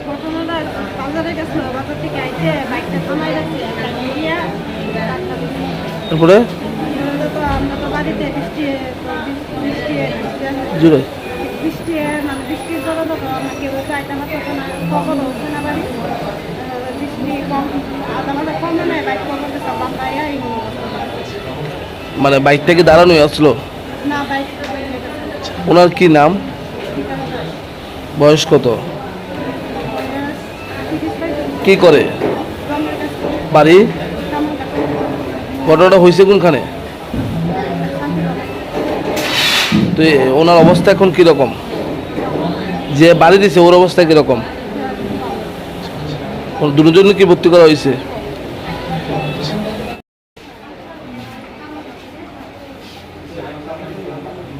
ঘটনাটা বাজারে গেছিল বাজার থেকে আইতে বাইকটা থামাই রাখছে গিয়া ডাক্তার দিছে। তারপরে আমরা তো বাড়িতে বৃষ্টি বৃষ্টি জুড়ে বৃষ্টি মানে বৃষ্টির জন্য তো আমরা কেউ না কখন হচ্ছে না বাড়ি বৃষ্টি কম মাথা কমে নেয় বাইক কমে বান্ধাইয়া এই মানে বাইকটা কি দাঁড়ানোই আসলো? ওনার কি নাম? বয়স কত? কি করে? বাড়ি? ঘটনাটা হয়েছে কোনখানে? তো ওনার অবস্থা এখন কীরকম? যে বাড়ি দিছে ওর অবস্থা কীরকম? দুজন কি ভর্তি করা হয়েছে। 本当に。